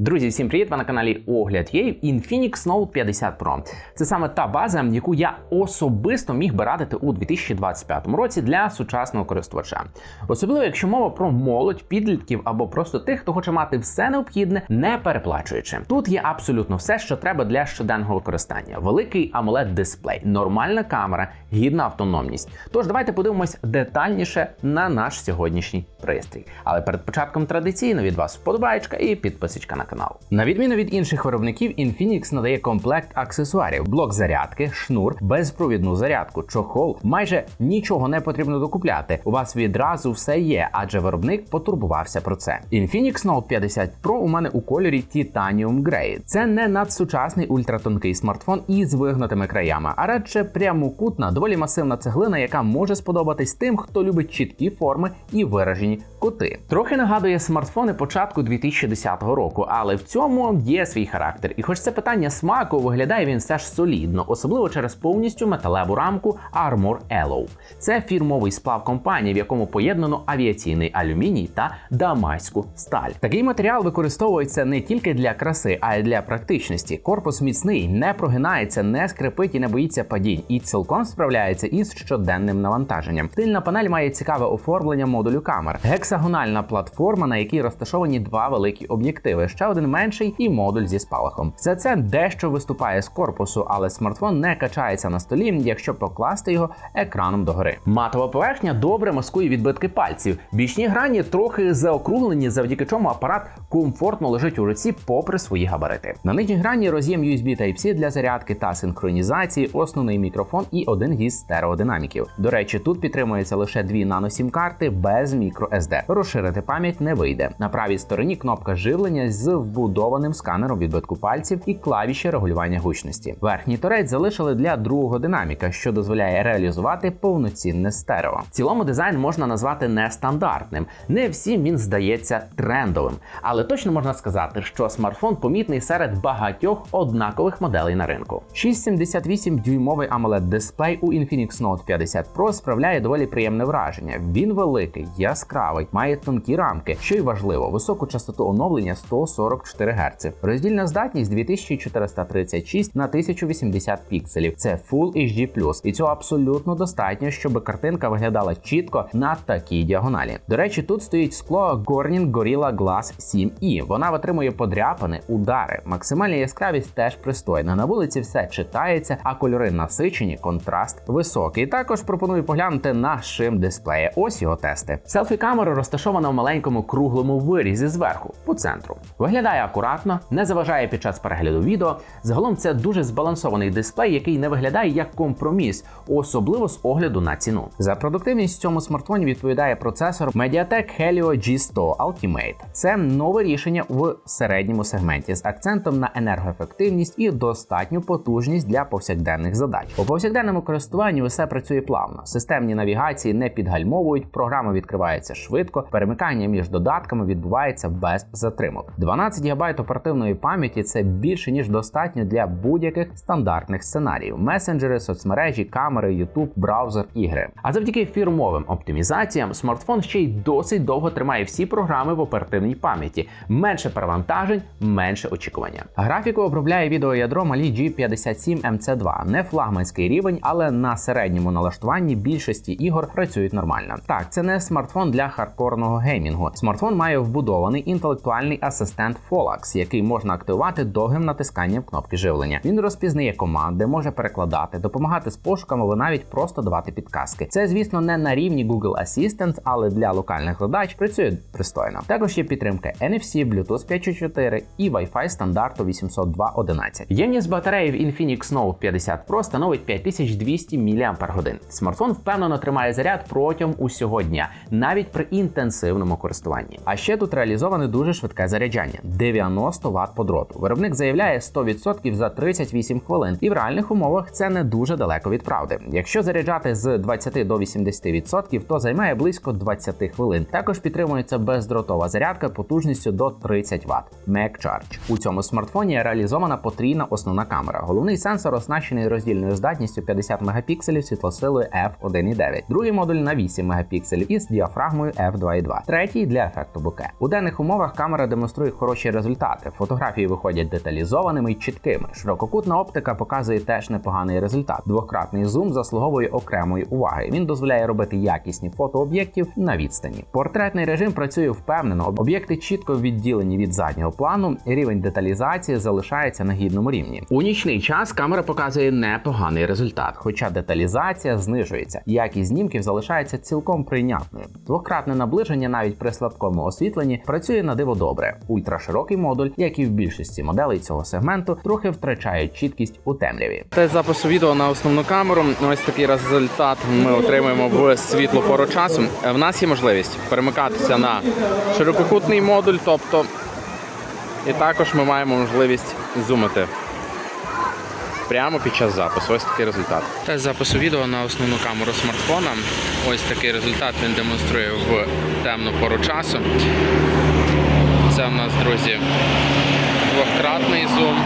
Друзі, всім привіт! Ви на каналі Огляд є Infinix Note 50 Pro. Це саме та база, яку я особисто міг би радити у 2025 році для сучасного користувача. Особливо, якщо мова про молодь, підлітків або просто тих, хто хоче мати все необхідне, не переплачуючи. Тут є абсолютно все, що треба для щоденного використання: великий amoled дисплей, нормальна камера, гідна автономність. Тож давайте подивимось детальніше на наш сьогоднішній пристрій. Але перед початком традиційно від вас вподобаєчка і підписочка на канал. На відміну від інших виробників, Infinix надає комплект аксесуарів: блок зарядки, шнур, безпровідну зарядку, чохол. Майже нічого не потрібно докупляти. У вас відразу все є, адже виробник потурбувався про це. Infinix Note 50 Pro у мене у кольорі Titanium Grey. Це не надсучасний ультратонкий смартфон із вигнутими краями, а радше прямокутна, доволі масивна цеглина, яка може сподобатись тим, хто любить чіткі форми і виражені кути. Трохи нагадує смартфони початку 2010 року, але в цьому є свій характер. І хоч це питання смаку, виглядає він все ж солідно, особливо через повністю металеву рамку Armor Alloy. Це фірмовий сплав компанії, в якому поєднано авіаційний алюміній та дамаську сталь. Такий матеріал використовується не тільки для краси, а й для практичності. Корпус міцний, не прогинається, не скрипить і не боїться падінь, і цілком справляється із щоденним навантаженням. Тильна панель має цікаве оформлення модулю камер, гексагональна платформа, на якій розташовані два великі об'єктиви, ще один менший і модуль зі спалахом. Все це дещо виступає з корпусу, але смартфон не качається на столі, якщо покласти його екраном догори. Матова поверхня добре маскує відбитки пальців. Бічні грані трохи заокруглені, завдяки чому апарат комфортно лежить у руці попри свої габарити. На нижній грані роз'єм USB Type-C для зарядки та синхронізації, основний мікрофон і один гіз стереодинаміків. До речі, тут підтримується лише дві нано-сім карти без microSD. Розширити пам'ять не вийде. На правій стороні кнопка живлення з вбудованим сканером відбитку пальців і клавіші регулювання гучності. Верхній торець залишили для другого динаміка, що дозволяє реалізувати повноцінне стерео. В цілому дизайн можна назвати нестандартним. Не всім він здається трендовим, але точно можна сказати, що смартфон помітний серед багатьох однакових моделей на ринку. 6,78 дюймовий amoled дисплей у Infinix Note 50 Pro справляє доволі приємне враження. Він великий, яскравий, має тонкі рамки, що й важливо, високу частоту оновлення 144 Гц. Роздільна здатність 2436 на 1080 пікселів. Це Full HD+, і цього абсолютно достатньо, щоб картинка виглядала чітко на такій діагоналі. До речі, тут стоїть скло Corning Gorilla Glass 7i. Вона витримує подряпини, удари. Максимальна яскравість теж пристойна. На вулиці все читається, а кольори насичені, контраст високий. Також пропоную поглянути на шим дисплея. Ось його тести. Селфі камера розташована в маленькому круглому вирізі зверху, по центру. Виглядає акуратно, не заважає під час перегляду відео. Загалом це дуже збалансований дисплей, який не виглядає як компроміс, особливо з огляду на ціну. За продуктивність в цьому смартфоні відповідає процесор Mediatek Helio G100 Ultimate. Це нове рішення в середньому сегменті з акцентом на енергоефективність і достатню потужність для повсякденних задач. У повсякденному користуванні все працює плавно. Системні навігації не підгальмовують, програма відкривається швидко, перемикання між додатками відбувається без затримок. 12 ГБ оперативної пам'яті це більше ніж достатньо для будь-яких стандартних сценаріїв: месенджери, соцмережі, камери, YouTube, браузер, ігри. А завдяки фірмовим оптимізаціям смартфон ще й досить довго тримає всі програми в оперативній пам'яті, менше перевантажень, менше очікування. Графіку обробляє відеоядро Mali G57 MC2. Не флагманський рівень, але на середньому налаштуванні більшості ігор працюють нормально. Так, це не смартфон для хардкорного геймінгу. Смартфон має вбудований інтелектуальний асистент Folax, який можна активувати довгим натисканням кнопки живлення. Він розпізнає команди, може перекладати, допомагати з пошуками або навіть просто давати підказки. Це, звісно, не на рівні Google Assistant, але для локальних задач працює пристойно. Також є підтримка NFC, Bluetooth 5.4 і Wi-Fi стандарту 802.11. Ємність батареї в Infinix Note 50 Pro становить 5200 мАч. Смартфон впевнено тримає заряд протягом усього дня, навіть при інтенсивному користуванні. А ще тут реалізоване дуже швидке заряджання 90 Вт по дроту. Виробник заявляє 100% за 38 хвилин, і в реальних умовах це не дуже далеко від правди. Якщо заряджати з 20 до 80%, то займає близько 20 хвилин. Також підтримується бездротова зарядка потужністю до 30 Вт. MagCharge. У цьому смартфоні реалізована потрійна основна камера. Головний сенсор оснащений роздільною здатністю 50 мегапікселів світлосилою f1.9. Другий модуль на 8 мегапікселів із діафрагмою f2.2. Третій для ефекту боке. У денних умовах камера демонструє хорошу хороші результати. Фотографії виходять деталізованими й чіткими. Ширококутна оптика показує теж непоганий результат. Двократний зум заслуговує окремої уваги. Він дозволяє робити якісні фото об'єктів на відстані. Портретний режим працює впевнено. Об'єкти чітко відділені від заднього плану. Рівень деталізації залишається на гідному рівні. У нічний час камера показує непоганий результат, хоча деталізація знижується. Якість знімків залишається цілком прийнятною. Двократне наближення навіть при слабкому освітленні працює на диво добре. Ультраширокий модуль, як і в більшості моделей цього сегменту, трохи втрачає чіткість у темряві. Тест запису відео на основну камеру. Ось такий результат ми отримуємо в світлу пору часу. В нас є можливість перемикатися на ширококутний модуль, тобто і також ми маємо можливість зумити прямо під час запису. Ось такий результат. Тест запису відео на основну камеру смартфона. Ось такий результат він демонструє в темну пору часу. Це в нас, друзі, двократний зум,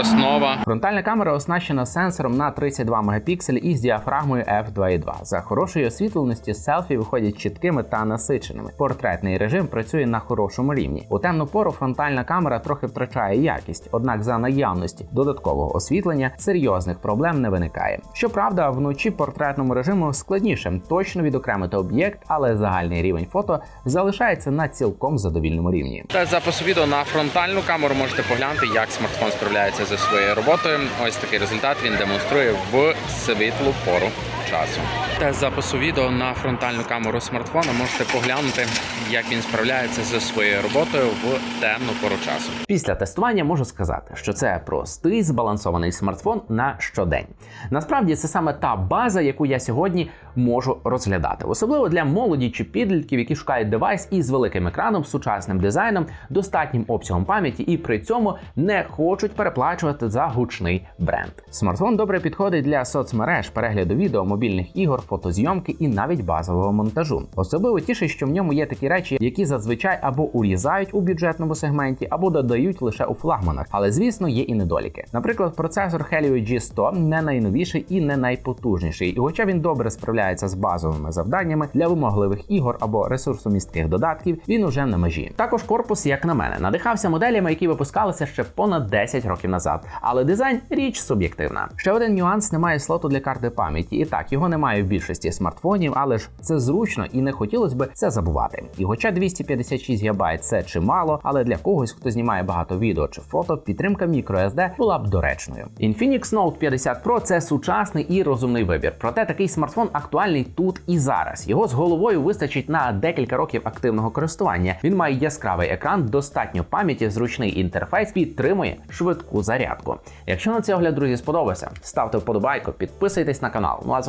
основа. Фронтальна камера оснащена сенсором на 32 мегапікселі із діафрагмою f2.2. За хорошої освітленості селфі виходять чіткими та насиченими. Портретний режим працює на хорошому рівні. У темну пору фронтальна камера трохи втрачає якість, однак за наявності додаткового освітлення серйозних проблем не виникає. Щоправда, вночі портретному режиму складніше точно відокремити об'єкт, але загальний рівень фото залишається на цілком задовільному рівні. Тест запису відео на фронтальну камеру можете поглянути, як смартфон справляється зі своєю роботою. Ось такий результат він демонструє в світлу пору часу. Тест запису відео на фронтальну камеру смартфона можете поглянути, як він справляється зі своєю роботою в темну пору часу. Після тестування можу сказати, що це простий збалансований смартфон на щодень. Насправді це саме та база, яку я сьогодні можу розглядати, особливо для молоді чи підлітків, які шукають девайс із великим екраном, сучасним дизайном, достатнім обсягом пам'яті і при цьому не хочуть переплачувати за гучний бренд. Смартфон добре підходить для соцмереж, перегляду відео, мобільних ігор, фотозйомки і навіть базового монтажу. Особливо тішить, що в ньому є такі речі, які зазвичай або урізають у бюджетному сегменті, або додають лише у флагманах. Але звісно, є і недоліки. Наприклад, процесор Helio G100 не найновіший і не найпотужніший. І хоча він добре справляється з базовими завданнями для вимогливих ігор або ресурсомістких додатків, він уже на межі. Також корпус, як на мене, надихався моделями, які випускалися ще понад 10 років назад. Але дизайн річ суб'єктивна. Ще один нюанс немає слоту для карти пам'яті. І його немає в більшості смартфонів, але ж це зручно і не хотілося би це забувати. І хоча 256 ГБ це чимало, але для когось, хто знімає багато відео чи фото, підтримка microSD була б доречною. Infinix Note 50 Pro – це сучасний і розумний вибір. Проте такий смартфон актуальний тут і зараз. Його з головою вистачить на декілька років активного користування. Він має яскравий екран, достатньо пам'яті, зручний інтерфейс, підтримує швидку зарядку. Якщо на цей огляд, друзі, сподобався, ставте вподобайку, підписуйтесь на канал. Ну а з